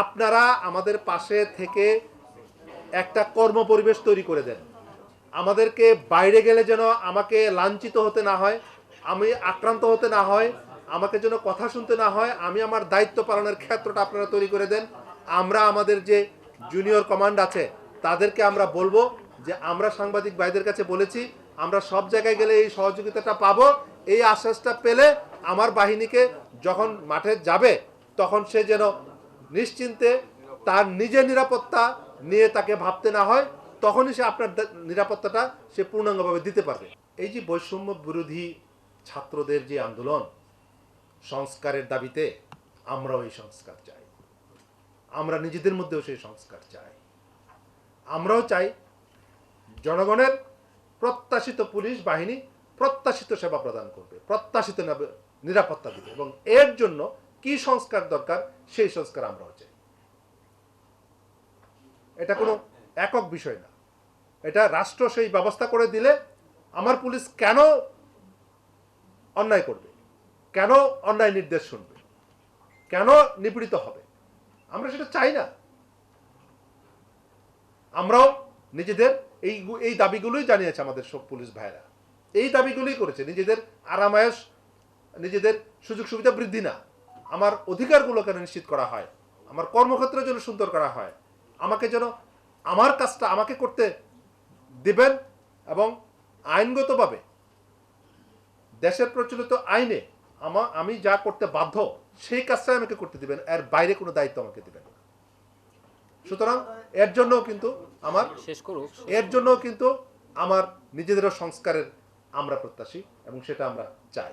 আপনারা আমাদের পাশে থেকে একটা কর্ম পরিবেশ তৈরি করে দেন। আমাদেরকে বাইরে গেলে যেন আমাকে লাঞ্ছিত হতে না হয়, আমি আক্রান্ত হতে না হয়, আমাকে যেন কথা শুনতে না হয়, আমি আমার দায়িত্ব পালনের ক্ষেত্রটা আপনারা তৈরি করে দেন। আমরা আমাদের যে জুনিয়র কমান্ড আছে, তাদেরকে আমরা বলব যে আমরা সাংবাদিক ভাইদের কাছে বলেছি, আমরা সব জায়গায় গেলে এই সহযোগিতাটা পাবো। এই আশ্বাসটা পেলে আমার বাহিনীকে যখন মাঠে যাবে, তখন সে যেন নিশ্চিন্তে তার নিজের নিরাপত্তা নিয়ে তাকে ভাবতে না হয়, তখনই সে আপনার নিরাপত্তাটা সে পূর্ণাঙ্গভাবে দিতে পারবে। এই যে বৈষম্য বিরোধী ছাত্রদের যে আন্দোলন, সংস্কারের দাবিতে আমরাও এই সংস্কার চাই। আমরা নিজেদের মধ্যেও সেই সংস্কার চাই। আমরাও চাই জনগণের প্রত্যাশিত পুলিশ বাহিনী প্রত্যাশিত সেবা প্রদান করবে, প্রত্যাশিত নিরাপত্তা দিবে এবং এর জন্য কি সংস্কার দরকার, সেই সংস্কার আমরাও চাই এটা কোনো একক বিষয় না। এটা রাষ্ট্র সেই ব্যবস্থা করে দিলে আমার পুলিশ কেন অন্যায় করবে? কেন অন্যায় নির্দেশ শুনবে? কেন নিপীড়িত হবে? আমরা সেটা চাই না। আমরাও নিজেদের এই এই দাবিগুলোই জানিয়েছে আমাদের সব পুলিশ ভাইরা এই দাবিগুলোই করেছে। নিজেদের আরামায়স নিজেদের সুযোগ সুবিধা বৃদ্ধি না। আমার অধিকারগুলো কেন নিশ্চিত করা হয় আমার কর্মক্ষেত্র যেন সুন্দর করা হয় আমাকে যেন আমার কাজটা আমাকে করতে দিবেন এবং আইনগতভাবে দেশের প্রচলিত আইনে আমা আমি যা করতে বাধ্য সেই কাজটাই আমাকে করতে দিবেন এর বাইরে কোনো দায়িত্ব আমাকে দিবেন সুতরাং এর জন্য কিন্তু আমার শেষ করুক। এর জন্য কিন্তু আমার নিজেদেরও সংস্কারের আমরা প্রত্যাশী এবং সেটা আমরা চাই।